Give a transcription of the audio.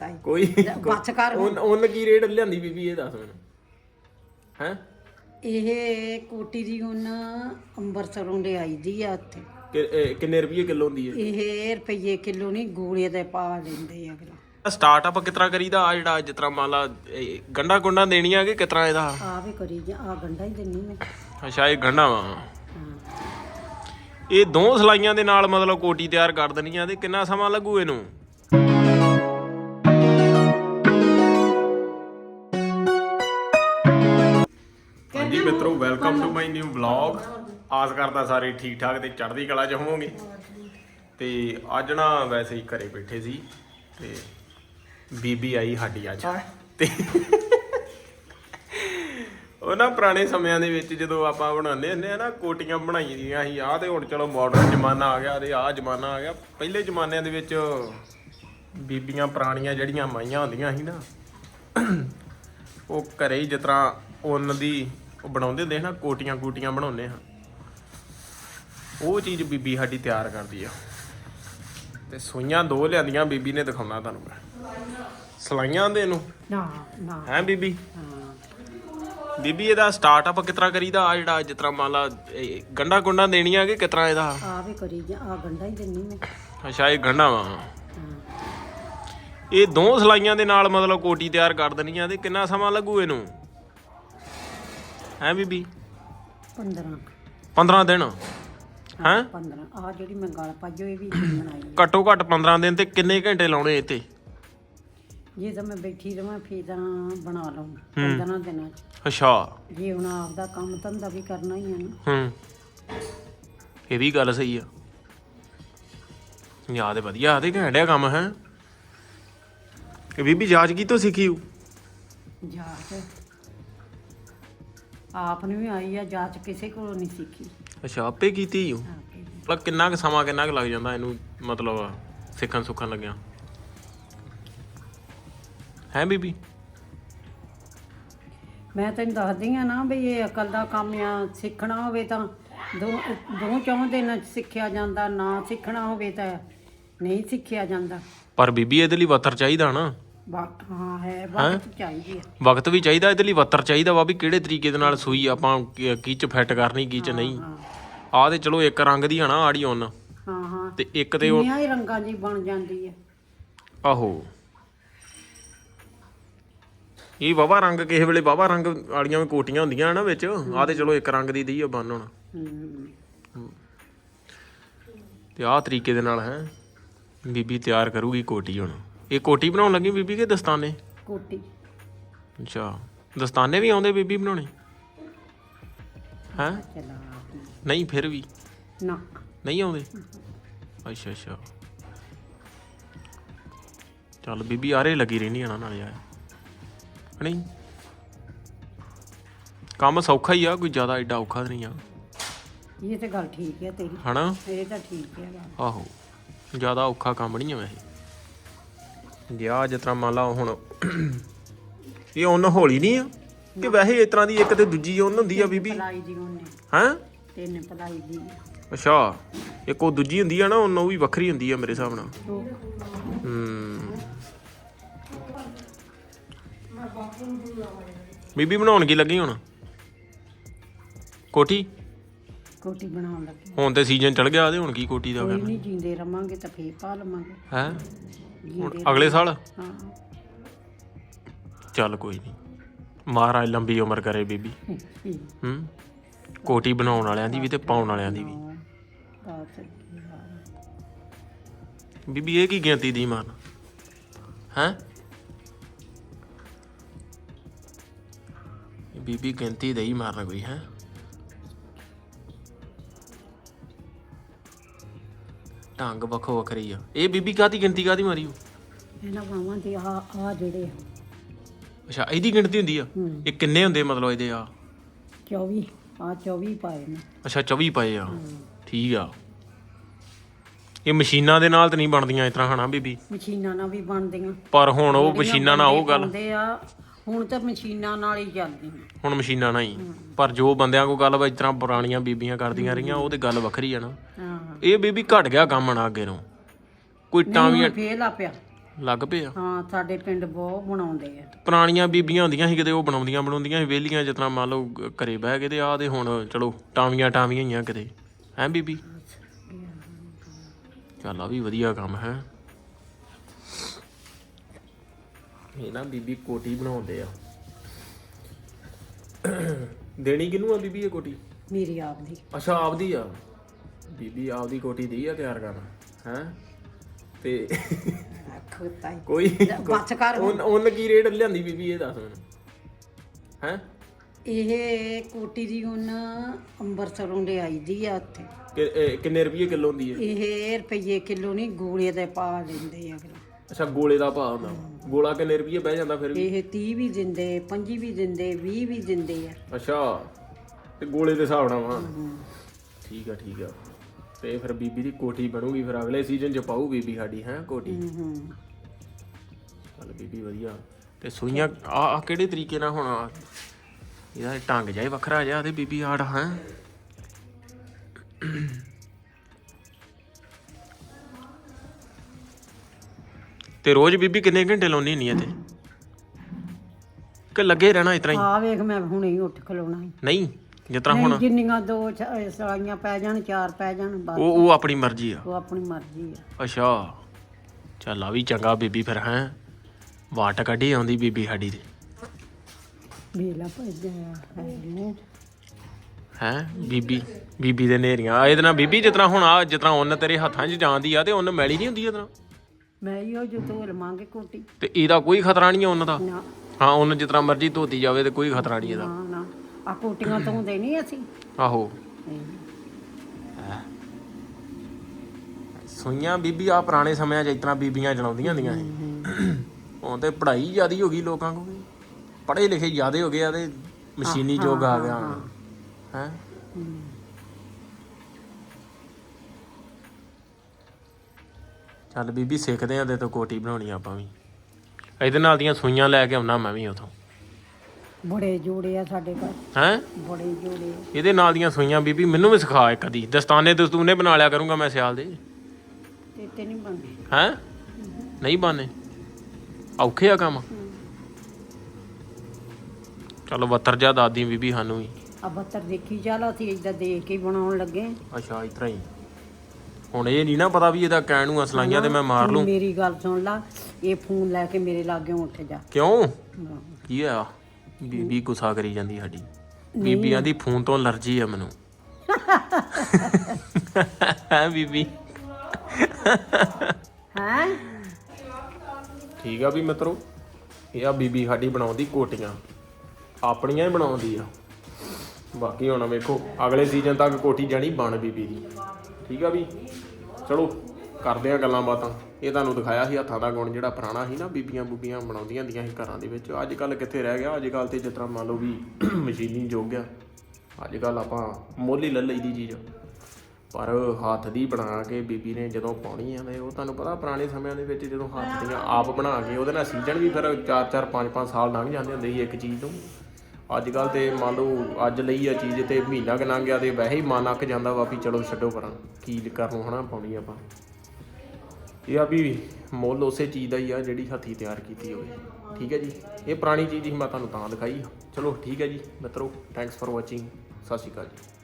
ਦਿੱਤਾ ਈ ਕੋਈ ਬਸ ਕਰ ਹੁਣ। ਉਹਨ ਕੀ ਰੇਟ ਲਿਆਂਦੀ ਬੀਬੀ ਇਹ ਦੱਸ ਮੈਨੂੰ? ਹੈ? ਇਹ ਕੋਟੀ ਦੀ ਹੁਣ ਅੰਬਰਸਰੋਂ ਦੇ ਆਈ ਦੀ ਆ ਉੱਥੇ। ਕਿੰਨੇ ਰੁਪਏ ਕਿਲੋ ਹੁੰਦੀ ਹੈ? ਇਹ ਰੁਪਈਏ ਕਿਲੋ ਨਹੀਂ ਗੂੜੇ ਦੇ ਪਾ ਦਿੰਦੇ ਆ ਅਗਲਾ। ਸਟਾਰਟਅਪ ਕਿਤਰਾ ਕਰੀਦਾ? ਆ ਜਿਹੜਾ ਜਿਤਰਾ ਮੰਨ ਲਾ ਇਹ ਗੰਡਾ ਗੁੰਡਾ ਦੇਣੀਆਂ ਕਿ ਕਿਤਰਾ ਇਹਦਾ? ਆ ਵੀ ਕਰੀ ਜਾ ਆ ਗੰਡਾ ਹੀ ਦਿੰਨੀ ਮੈਂ। ਅੱਛਾ ਇਹ ਗੰਡਾ ਵਾ। ਹਾਂ। ਇਹ ਦੋ ਸਲਾਈਆਂ ਦੇ ਨਾਲ ਮਤਲਬ ਕੋਟੀ ਤਿਆਰ ਕਰ ਦੇਣੀਆਂ ਤੇ ਕਿੰਨਾ ਸਮਾਂ ਲੱਗੂ ਇਹਨੂੰ? ਹਾਂਜੀ ਮਿੱਤਰੋ welcome to my new vlog ਆਸ ਕਰਦਾ ਸਾਰੇ ਠੀਕ ਠਾਕ ਤੇ ਚੜ੍ਹਦੀ ਕਲਾ ਚ ਹੋਵੋਗੇ। ਤੇ ਅੱਜ ਨਾ ਵੈਸੇ ਹੀ ਘਰੇ ਬੈਠੇ ਸੀ ਤੇ ਬੀਬੀ ਆਈ ਸਾਡੀ ਅੱਜ। ਤੇ ਉਹ ਨਾ ਪੁਰਾਣੇ ਸਮਿਆਂ ਦੇ ਵਿੱਚ ਜਦੋਂ ਆਪਾਂ ਬਣਾਉਂਦੇ ਹੁੰਦੇ ਆ ਨਾ ਕੋਟੀਆਂ ਬਣਾਈ ਦੀਆਂ ਸੀ। ਆਹ ਤੇ ਹੁਣ ਚਲੋ ਮਾਡਰਨ ਜ਼ਮਾਨਾ ਆ ਗਿਆ ਤੇ ਆਹ ਜ਼ਮਾਨਾ ਆ ਗਿਆ। ਪਹਿਲੇ ਜ਼ਮਾਨਿਆਂ ਦੇ ਵਿੱਚ ਬੀਬੀਆਂ ਪੁਰਾਣੀਆਂ ਜਿਹੜੀਆਂ ਮਾਈਆਂ ਹੁੰਦੀਆਂ ਸੀ ਨਾ ਉਹ ਘਰੇ ਹੀ ਜਿਸ ਤਰ੍ਹਾਂ ਉੱਨ ਦੀ ਉਹ ਬਣਾਉਂਦੇ ਹੁੰਦੇ ਨਾ ਕੋਟੀਆਂ ਕੂਟੀਆਂ ਬਣਾਉਂਦੇ ਹਾਂ। ਉਹ ਚੀਜ਼ ਬੀਬੀ ਸਾਡੀ ਤਿਆਰ ਕਰਦੀ ਆ। ਤੇ ਸੂਈਆਂ ਦੋ ਲਿਆਂਦੀਆਂ ਬੀਬੀ ਨੇ ਦਿਖਾਉਣਾ ਤੁਹਾਨੂੰ ਮੈਂ। ਸਲਾਈਆਂ ਦੇ ਨੂੰ ਨਾ ਨਾ। ਹੈ ਬੀਬੀ? ਹਾਂ। ਬੀਬੀ ਇਹਦਾ ਸਟਾਰਟਅਪ ਕਿਤਰਾ ਕਰੀਦਾ? ਆ ਜਿਹੜਾ ਜਿਸ ਤਰ੍ਹਾਂ ਮੰਨ ਲਾ ਗੰਡਾ ਗੁੰਡਾ ਦੇਣੀਆਂ ਕਿ ਕਿਤਰਾ ਇਹਦਾ? ਆ ਵੀ ਕਰੀ ਜਾ ਆ ਗੰਡਾ ਹੀ ਦਿੰਨੀ ਮੈਂ। ਅੱਛਾ ਇਹ ਗੰਡਾ ਵਾ। ਇਹ ਦੋ ਸਲਾਈਆਂ ਦੇ ਨਾਲ ਮਤਲਬ ਕੋਟੀ ਤਿਆਰ ਕਰ ਦੇਣੀਆਂ ਤੇ ਕਿੰਨਾ ਸਮਾਂ ਲੱਗੂ ਇਹਨੂੰ? ਹੈ ਬੀਬੀ? 15 15 ਦਿਨ। ਹੈ? 15 ਆ ਜਿਹੜੀ ਮੈਂ ਗਲ ਪਾਈ ਹੋਈ ਵੀ ਬਣਾਈ ਆ। ਘੱਟੋ ਘੱਟ 15 ਦਿਨ ਤੇ ਕਿੰਨੇ ਘੰਟੇ ਲਾਉਣੇ ਇੱਥੇ? ਜੇ ਤਾਂ ਮੈਂ ਬੈਠੀ ਰਵਾਂ ਫੇਰ ਤਾਂ ਬਣਾ ਲਵਾਂ 15 ਦਿਨਾਂ ਚ। ਅੱਛਾ। ਜੇ ਹੁਣ ਆਪਦਾ ਕੰਮ ਧੰਦਾ ਵੀ ਕਰਨਾ ਹੀ ਆ ਨਾ। ਹੂੰ। ਇਹ ਵੀ ਗੱਲ ਸਹੀ ਆ। ਯਾਦ ਹੈ ਵਧੀਆ ਆਦੇ ਘੈਂਟਿਆ ਕੰਮ ਹੈ। ਇਹ ਬੀਬੀ ਜਾਜ ਕੀ ਤੋਂ ਸਿੱਖੀ ਹੂੰ ਜਾਚ? ਆਪ ਨੂੰ ਵੀ ਆਈ ਆ ਜਾਚ ਕਿਸੇ ਕੋਲੋਂ ਨਹੀਂ ਸਿੱਖੀ। ਅੱਛਾ ਆਪੇ ਕੀਤੀ ਹੂੰ ਆਪੇ ਹੀ। ਮਤਲਬ ਕਿੰਨਾ ਕੁ ਸਮਾਂ ਕਿੰਨਾ ਕੁ ਲੱਗ ਜਾਂਦਾ ਇਹਨੂੰ ਮਤਲਬ ਸਿੱਖਣ ਸੁੱਖਣ ਲੱਗਿਆ? ਹੈ ਬੀਬੀ? ਮੈਂ ਤੈਨੂੰ ਦੱਸਦੀ ਆ ਨਾ ਵੀ ਇਹ ਅਕਲ ਦਾ ਕੰਮ ਆ ਸਿੱਖਣਾ ਹੋਵੇ ਤਾਂ ਦੋ ਦੋ ਚੌਂ ਦਿਨਾਂ ਚ ਸਿੱਖਿਆ ਜਾਂਦਾ ਨਾ ਸਿੱਖਣਾ ਹੋਵੇ ਤਾਂ ਨਹੀਂ ਸਿੱਖਿਆ ਜਾਂਦਾ। ਪਰ ਬੀਬੀ ਇਹਦੇ ਲਈ ਵਤਰ ਚਾਹੀਦਾ ਨਾ। ਵਕਤ ਹਾਂ ਹੈ ਵਕਤ ਚਾਹੀਦੀ ਆ ਵਕਤ ਵੀ ਚਾਹੀਦਾ ਇਹਦੇ ਲਈ ਵਤਰ ਚਾਹੀਦਾ ਵਾ ਵੀ ਕਿਹੜੇ ਤਰੀਕੇ ਦੇ ਨਾਲ ਸੂਈ ਆਪਾਂ ਕੀ ਕੀ ਚ ਫਿੱਟ ਕਰਨੀ ਕੀ ਚ ਨਹੀਂ। ਹਾਂ। ਆਹ ਤੇ ਚਲੋ ਇੱਕ ਰੰਗ ਦੀ ਆ ਨਾ ਆੜੀ on ਹਾਂ ਹਾਂ। ਤੇ ਇੱਕ ਤੇ ਉਹ ਕਿੰਨੀਆਂ ਹੀ ਰੰਗਾਂ ਦੀ ਬਣ ਜਾਂਦੀ ਆ ਆਹੋ। ਇਹ ਬਾਬਾ ਰੰਗ ਕਿਸੇ ਵੇਲੇ ਬਾਬਾ ਰੰਗ ਵਾਲੀਆਂ ਵੀ ਕੋਟੀਆਂ ਹੁੰਦੀਆਂ ਨਾ ਵਿੱਚ ਆਹ ਤੇ ਚਲੋ ਇੱਕ ਰੰਗ ਦੀ ਦੀ ਆ ਬੰਨ ਹੁਣ। ਹੂੰ। ਤੇ ਆਹ ਤਰੀਕੇ ਦੇ ਨਾਲ ਹੈ ਬੀਬੀ ਤਿਆਰ ਕਰੂਗੀ ਕੋਟੀ ਹੁਣ। ਇਹ ਕੋਟੀ ਬਣਾਉਣ ਲੱਗੀ ਬੀਬੀ ਕੇ ਦਸਤਾਨੇ? ਕੋਟੀ। ਅੱਛਾ ਦਸਤਾਨੇ ਵੀ ਆਉਂਦੇ ਬੀਬੀ ਬਣਾਉਣੇ? ਹੈ? ਚਲਾ ਨਹੀਂ ਫਿਰ ਵੀ? ਨਾ। ਨਹੀਂ ਆਉਂਦੇ? ਅੱਛਾ ਅੱਛਾ। ਚੱਲ ਬੀਬੀ ਆਰੇ ਲੱਗੀ ਰਹਿਣੀ ਆ ਨਾਲੇ ਆ ਨਹੀਂ? ਕੰਮ ਸੌਖਾ ਹੀ ਆ ਕੋਈ ਜ਼ਿਆਦਾ ਐਡਾ ਔਖਾ ਨਹੀਂ ਆ। ਇਹ ਤੇ ਗੱਲ ਠੀਕ ਹੈ ਤੇਰੀ। ਹਨਾ? ਇਹ ਤਾਂ ਠੀਕ ਹੈ ਆਹੋ ਜ਼ਿਆਦਾ ਔਖਾ ਕੰਮ ਨਹੀਂ ਆ ਵੈਸੇ। ਆ ਜਿਸ ਤਰ੍ਹਾਂ ਮੰਨ ਲਾ ਹੁਣ ਇਹ ਉਹਨ ਹੌਲੀ ਨਹੀਂ ਆ ਕਿ ਵੈਸੇ ਇਸ ਤਰ੍ਹਾਂ ਦੀ ਇੱਕ ਤੇ ਦੂਜੀ ਉਹਨ ਹੁੰਦੀ ਆ ਬੀਬੀ? ਪਲਾਈ ਦੀ ਉਹਨੇ ਹੈਂ। ਤਿੰਨ ਪਲਾਈ ਦੀ। ਅੱਛਾ ਇੱਕ ਉਹ ਦੂਜੀ ਹੁੰਦੀ ਆ ਨਾ ਉਹਨ ਉਹ ਵੀ ਵੱਖਰੀ ਹੁੰਦੀ ਆ ਮੇਰੇ ਹਿਸਾਬ ਨਾਲ। ਹੂੰ। ਬੀਬੀ ਬਣਾਉਣ ਕੀ ਲੱਗੀ ਹੁਣ? ਕੋਠੀ? ਕੋਟੀ ਬਣਾਉਣ ਲੱਗੇ। ਹੁਣ ਤੇ ਸੀਜ਼ਨ ਚੜ ਗਿਆ ਤੇ ਹੁਣ ਕੀ ਕੋਠੀ ਦਾ ਕੋਈ ਕਰਨਾ? ਨਹੀਂ ਜੀਂਦੇ ਰਵਾਂਗੇ ਤਾਂ ਫੇਰ ਪਾ ਲਵਾਂਗੇ। ਹੈ? ਹੁਣ ਜੀਂਦੇ ਅਗਲੇ ਸਾਲ? ਹਾਂ। ਚੱਲ ਕੋਈ ਨਹੀਂ। ਮਹਾਰਾਜ ਲੰਬੀ ਉਮਰ ਕਰੇ ਬੀਬੀ। ਹੂੰ ਕੋਟੀ ਬਣਾਉਣ ਵਾਲਿਆਂ ਦੀ ਵੀ ਤੇ ਪਾਉਣ ਵਾਲਿਆਂ ਦੀ ਵੀ। ਬਾਤ ਬੀਬੀ ਇਹ ਕੀ ਗਿਣਤੀ ਦੀ ਮਾਨ ਹੈ? ਬੀਬੀ ਗਿਣਤੀ ਦੇ ਹੀ ਮਾਰਨਾ ਕੋਈ ਹੈ? ਢੰਗ ਵੱਖੋ ਵੱਖਰੀ ਆ। ਇਹ ਬੀਬੀ ਕਾਦੀ ਗਿਣਤੀ ਕਾਦੀ ਮਾਰੀ ਓ? ਇਹਨਾਂ ਬਾਵਾਂ ਦੇ ਆ ਆ ਜਿਹੜੇ ਆ, ਅੱਛਾ ਇਹਦੀ ਗਿਣਤੀ ਹੁੰਦੀ ਆ? ਹੂੰ। ਇਹ ਕਿੰਨੇ ਹੁੰਦੇ ਮਤਲਬ ਇਹਦੇ ਆ? 24 ਆ 24 ਪਾਏ ਨੇ। ਅੱਛਾ 24 ਪਏ ਆ। ਠੀਕ ਆ। ਇਹ ਮਸ਼ੀਨਾਂ ਦੇ ਨਾਲ ਤਾਂ ਨਹੀਂ ਬਣਦੀਆਂ ਇਸ ਤਰ੍ਹਾਂ ਹਨਾ ਬੀਬੀ? ਮਸ਼ੀਨਾਂ ਨਾਲ ਵੀ ਬਣਦੀਆਂ। ਪਰ ਹੁਣ ਉਹ ਮਸ਼ੀਨਾਂ ਨਾਲ ਉਹ ਗੱਲ। ਬਣਦੇ ਆ ਹੁਣ ਤਾਂ ਮਸ਼ੀਨਾਂ ਨਾਲ ਹੀ ਚੱਲਦੀਆਂ ਹੁਣ ਮਸ਼ੀਨਾਂ ਨਾਲ ਹੀ। ਪਰ ਜੋ ਬੰਦਿਆਂ ਕੋ ਗੱਲ ਵਾ ਇਸ ਤਰ੍ਹਾਂ ਪੁਰਾਣੀਆਂ ਬੀਬੀਆਂ ਕਰਦੀਆਂ ਰਹੀਆਂ ਉਹ ਤੇ ਗੱਲ ਵੱਖਰੀ ਆ ਨਾ। ਹਾਂ। ਇਹ ਬੀਬੀ ਘਟ ਗਿਆ ਕੰਮ ਨਾ ਅੱਗੇ ਨੂੰ ਕੋਈ ਟਾਂ ਵੀ ਹੁਣ ਫੇਲ ਆ ਪਿਆ। ਲੱਗ ਪਏ ਆ। ਹਾਂ ਸਾਡੇ ਪਿੰਡ ਬਹੁਤ ਬਣਾਉਂਦੇ ਆ। ਪੁਰਾਣੀਆਂ ਬੀਬੀਆਂ ਹੁੰਦੀਆਂ ਸੀ ਕਿਤੇ ਉਹ ਬਣਾਉਂਦੀਆਂ ਬਣਾਉਂਦੀਆਂ ਸੀ ਵੇਲੀਆਂ ਜਿਤਨਾ ਮੰਨ ਲਓ ਗ- ਘਰੇ ਬਹਿ ਕੇ ਤੇ ਆ ਤੇ ਹੁਣ ਚਲੋ ਟਾਵੀਆਂ ਟਾਵੀਆਂ ਹੀ ਆ ਕਿਤੇ। ਹੈਂ ਬੀਬੀ? ਚੱਲ ਆ ਵੀ ਵਧੀਆ ਕੰਮ ਹੈ। ਇਹ ਨਾ ਬੀਬੀ ਕੋਟੀ ਬਣਾਉਂਦੇ ਆ। ਦੇਣੀ ਕਿਨੂੰ ਆ ਬੀਬੀ ਇਹ ਕੋਟੀ? ਮੇਰੀ ਆਪ ਦੀ ਅੱਛਾ ਆਪਦੀ ਆ। ਬੀਬੀ ਆਪਦੀ ਕੋਟੀ ਦੀ ਆ ਤਿਆਰ ਕਰਨਾ ਹੈ? ਤੇ ਕੋਈ ਬਸ ਕਰ ਹੁਣ। ਉਹਨ ਕੀ ਰੇਟ ਲਿਆਂਦੀ ਬੀਬੀ ਇਹ ਦੱਸ ਮੈਨੂੰ? ਹੈ? ਇਹ ਕੋਟੀ ਦੀ ਹੁਣ ਅੰਬਰਸਰੋਂ ਲਿਆਈ ਦੀ ਆ ਉੱਥੇ। ਕਿੰਨੇ ਰੁਪਏ ਕਿਲੋ ਹੁੰਦੀ ਹੈ ਇਹ ਰੁਪਈਏ ਕਿਲੋ ਨਹੀਂ ਗੋਲੇ ਦੇ ਪਾ ਲੈਂਦੇ ਆ ਅਗਲਾ। ਅੱਛਾ ਗੋਲੇ ਦਾ ਭਾਅ ਹੁੰਦਾ ਗੋਲਾ ਕਿੰਨੇ ਰੁਪਏ ਬਹਿ ਜਾਂਦਾ ਫਿਰ ਵੀ? ਇਹ 30 ਵੀ ਦਿੰਦੇ 25 ਵੀ ਦਿੰਦੇ 20 ਵੀ ਦਿੰਦੇ ਆ। ਅੱਛਾ ਤੇ ਗੋਲੇ ਦੇ ਹਿਸਾਬ ਨਾਲ ਵਾ। ਠੀਕ ਆ ਠੀਕ ਆ। ਤੇ ਫਿਰ ਬੀਬੀ ਦੀ ਕੋਟੀ ਬਣੂਗੀ ਫਿਰ ਅਗਲੇ ਸੀਜ਼ਨ 'ਚ ਪਾਊ ਬੀਬੀ ਸਾਡੀ ਹੈ ਕੋਟੀ ਹੂੰ ਹੂੰ। ਚੱਲ ਬੀਬੀ ਵਧੀਆ। ਤੇ ਸੂਈਆਂ ਆ ਆ ਕਿਹੜੇ ਤਰੀਕੇ ਨਾਲ ਹੋਣਾ ਇਹਦਾ ਜਿਹਾ ਹੀ ਵੱਖਰਾ ਜਿਹਾ ਤੇ ਬੀਬੀ ਆੜ ਹੈ? ਤੇ ਰੋਜ਼ ਬੀਬੀ ਕਿੰਨੇ ਘੰਟੇ ਲਾਉਣੀ ਨਹੀਂ ਤੇ ਕਿ ਲੱਗੇ ਰਹਿਣਾ ਇਤਰਾ ਹੀ? ਆ ਵੇਖ ਮੈਂ ਹੁਣੇ ਹੀ ਉੱਠ ਖਲੋਣਾ ਸੀ। ਨਹੀਂ ਜਿਸ ਤਰ੍ਹਾਂ ਨਹੀਂ ਹੁਣ ਜਿੰਨੀਆਂ ਦੋ ਚ- ਸਲਾਈਆਂ ਪੈ ਜਾਣ ਚਾਰ ਪੈ ਜਾਣ ਬਸ। ਉਹ ਉਹ ਆਪਣੀ ਮਰਜ਼ੀ ਆ। ਉਹ ਆਪਣੀ ਮਰਜ਼ੀ ਆ। ਅੱਛਾ। ਚੱਲ ਆ ਵੀ ਚੰਗਾ ਬੀਬੀ ਫਿਰ ਹੈ? ਵਾਟ ਕੱਢੀ ਆਉਂਦੀ ਬੀਬੀ ਸਾਡੀ ਦੀ ਵੇਲਾ ਭੱਜਿਆ ਹੈ ਹੈ? ਬੀਬੀ ਬੀਬੀ ਦੇ ਨੇਰੀਆਂ। ਆ ਇਹਦੇ ਨਾਲ ਬੀਬੀ ਜਿਤਨਾ ਹੁਣ ਆ ਜਿਤਨਾ ਉਹਨ ਤੇਰੇ ਹੱਥਾਂ 'ਚ ਜਾਂਦੀ ਆ ਤੇ ਉਹਨ ਮੈਲੀ ਨਹੀਂ ਹੁੰਦੀ ਇਹਦੇ ਨਾਲ? ਮੈਂ ਜੋ ਧੋ ਕੋਟੀ। ਤੇ ਇਹਦਾ ਕੋਈ ਖਤਰਾ ਨਹੀਂ ਉਹਨ ਦਾ? ਨਾ। ਹਾਂ ਉਹਨ ਜਿਤਨਾ ਮਰਜ਼ੀ ਧੋਤੀ ਜਾਵੇ ਤੇ ਕੋਈ ਖਤਰਾ ਨਹੀਂ ਇਹਦਾ। ਨਾ ਨਾ। ਆ ਕੋਟੀਆਂ ਧੋਂਦੇ ਨਹੀਂ ਅਸੀਂ। ਆਹੋ। ਸੂਈਆਂ ਬੀਬੀ ਆ ਪੁਰਾਣੇ ਸਮਿਆਂ 'ਚ ਇਤਨਾ ਬੀਬੀਆਂ ਚਲਾਉਂਦੀਆਂ ਹੁੰਦੀਆਂ ਸੀ। ਹੁਣ ਤੇ ਪੜ੍ਹਾਈ ਜ਼ਿਆਦੀ ਹੋ ਗਈ ਲੋਕਾਂ ਕੋਲ। ਪੜ੍ਹੇ ਲਿਖੇ ਜ਼ਿਆਦੇ ਹੋ ਗਏ ਆ ਤੇ ਮਸ਼ੀਨੀ ਯੁੱਗ ਆ ਗਿਆ। ਹੈ। ਚੱਲ ਬੀਬੀ ਸਿੱਖਦੇ ਆ ਤੇ ਤੋਂ ਕੋਟੀ ਬਣਾਉਣੀ ਆਪਾਂ ਵੀ। ਇਹਦੇ ਨਾਲ ਦੀਆਂ ਸੂਈਆਂ ਲੈ ਕੇ ਆਉਣਾ ਮੈਂ ਵੀ ਉਥੋਂ। ਬੜੇ ਜੋੜੇ ਆ ਸਾਡੇ ਘਰ। ਹੈ? ਬੜੇ ਜੋੜੇ ਇਹਦੇ ਨਾਲ ਦੀਆਂ ਸੂਈਆਂ ਬੀਬੀ ਮੈਨੂੰ ਵੀ ਸਿਖਾ ਇੱਕ ਕਦੀ ਦਸਤਾਨੇ ਦਸਤੂਨੇ ਬਣਾ ਲਿਆ ਕਰੂੰਗਾ ਮੈਂ ਸਿਆਲ ਦੇ। ਤੇ ਤੇ ਨਹੀਂ ਬਣਦੇ। ਹੈ? ਨਹੀਂ ਬਾਨੇ ਔਖੇ ਆ ਕੰਮ। ਚਲੋ ਬੱਤਰ ਜਾ ਦਾਦੀ ਬੀਬੀ ਸਾਨੂੰ ਵੀ। ਆ ਬੱਤਰ ਦੇਖੀ ਚੱਲ ਅਸੀਂ ਏਦਾਂ ਦੇਖ ਕੇ ਹੀ ਬਣਾਉਣ ਲੱਗੇ। ਅੱਛਾ ਇਤਰਾ ਹੀ। ਹੁਣ ਇਹ ਨਹੀਂ ਨਾ ਪਤਾ ਵੀ ਇਹਦਾ ਕਹਿਣ ਨੂੰ ਅਸਲਾਈਆਂ ਤੇ ਮੈਂ ਮਾਰ ਲੂੰ ਮੇਰੀ ਗੱਲ ਸੁਣ ਲਾ ਇਹ ਫੋਨ ਲੈ ਕੇ ਮੇਰੇ ਲਾਗੇ ਉੱਠ ਜਾ। ਕਿਉਂ। ਕੀ ਆ ਬੀਬੀ ਗੁੱਸਾ ਕਰੀ ਜਾਂਦੀ ਸਾਡੀ। ਬੀਬੀਆਂ ਦੀ ਫੋਨ ਤੋਂ ਅਲਰਜੀ ਆ ਮੈਨੂੰ। ਹੈ ਬੀਬੀ? ਹੈਂ? ਠੀਕ ਆ ਵੀ ਮਿੱਤਰੋ ਇਹ ਆ ਬੀਬੀ ਸਾਡੀ ਬਣਾਉਂਦੀ ਕੋਟੀਆਂ। ਆਪਣੀਆਂ ਹੀ ਬਣਾਉਂਦੀ ਆ। ਬਾਕੀ ਹੁਣ ਵੇਖੋ ਅਗਲੇ ਸੀਜ਼ਨ ਤੱਕ ਕੋਟੀ ਜਾਣੀ ਬਣ ਬੀਬੀ ਦੀ। ਠੀਕ ਆ ਵੀ? ਚਲੋ, ਕਰਦੇ ਆ ਗੱਲਾਂ ਬਾਤਾਂ। ਇਹ ਤੁਹਾਨੂੰ ਦਿਖਾਇਆ ਸੀ ਹੱਥਾਂ ਦਾ ਗੁਣ ਜਿਹੜਾ ਪੁਰਾਣਾ ਸੀ ਨਾ, ਬੀਬੀਆਂ ਬੂਬੀਆਂ ਬਣਾਉਂਦੀਆਂ ਹੁੰਦੀਆਂ ਸੀ ਘਰਾਂ ਦੇ ਵਿੱਚ। ਅੱਜ ਕੱਲ ਕਿੱਥੇ ਰਹਿ ਗਿਆ? ਅੱਜ ਕੱਲ ਤੇ ਜਿਸ ਤਰ੍ਹਾਂ ਮੰਨ ਲਓ ਵੀ ਮਸ਼ੀਨੀ ਯੁੱਗ ਆ। ਅੱਜ ਕੱਲ ਆਪਾਂ ਮੁੱਲ ਹੀ ਲੈ ਲਈਦੀ ਚੀਜ਼। ਪਰ ਹੱਥ ਦੀ ਬਣਾ ਕੇ ਬੀਬੀ ਨੇ ਜਦੋਂ ਪਾਉਣੀ ਆ ਤੇ ਉਹ ਤੁਹਾਨੂੰ ਪਤਾ ਪੁਰਾਣੇ ਸਮਿਆਂ ਦੇ ਵਿੱਚ ਜਦੋਂ ਹੱਥ ਦੀਆਂ ਆਪ ਬਣਾ ਕੇ ਉਹਦੇ ਨਾਲ ਸੀਜ਼ਨ ਵੀ ਫਿਰ 4-4 5-5 ਸਾਲ ਲੰਘ ਜਾਂਦੇ ਹੁੰਦੇ ਸੀ ਇੱਕ ਚੀਜ਼ ਤੋਂ। ਅੱਜ ਕੱਲ ਤੇ ਮੰਨ ਲਓ ਅੱਜ ਲਈ ਆ ਚੀਜ਼ ਤੇ ਮਹੀਨਾ ਕੁ ਲੰਘ ਗਿਆ ਤੇ ਵੈਸੇ ਹੀ ਮਨ ਅੱਕ ਜਾਂਦਾ ਵਾ ਵੀ ਚਲੋ ਛੱਡੋ ਪਰਾਂ ਕੀ ਕਰਨ ਨੂੰ ਹਨਾ ਪਾਉਣੀ ਆਪਾਂ। ਇਹ ਆ ਵੀ ਮੁੱਲ ਉਸੇ ਚੀਜ਼ ਦਾ ਹੀ ਆ ਜਿਹੜੀ ਹੱਥੀ ਤਿਆਰ ਕੀਤੀ ਹੋਵੇ। ਠੀਕ ਹੈ ਜੀ? ਇਹ ਪੁਰਾਣੀ ਚੀਜ਼ ਹੀ ਮੈਂ ਤੁਹਾਨੂੰ ਤਾਂ ਦਿਖਾਈ ਚਲੋ ਠੀਕ ਹੈ ਜੀ ਮਿੱਤਰੋ ਥੈਂਕਸ ਫॉर ਵਾਚਿੰਗ ਸਤਿ ਸ਼੍ਰੀ ਅਕਾਲ ਜੀ।